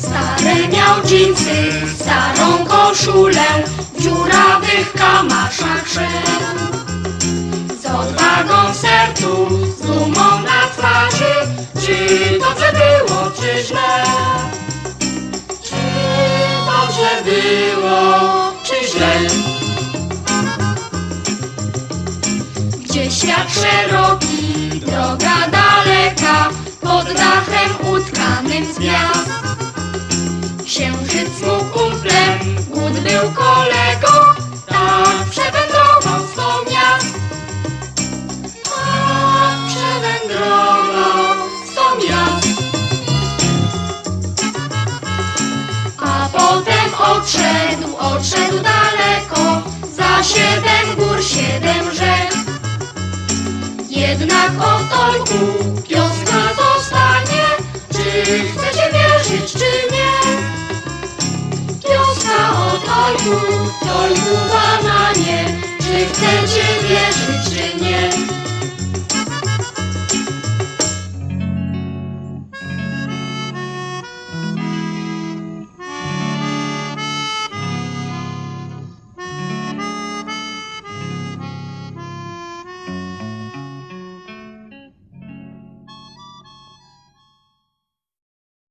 Stare miał dżinsy, starą koszulę, w dziurawych kamaszach szedł. Z odwagą w sercu, z dumą na twarzy, czy dobrze było, czy źle? Czy dobrze było, czy źle? Gdzie świat szeroki, droga głód był kolego, tak przewędrował sto miast. Tak przewędrował sto miast. A potem odszedł, odszedł daleko, za siedem gór, siedem rzek. Jednak o Tolku wioska zostanie, czy chcecie wierzyć, czy nie? You, are you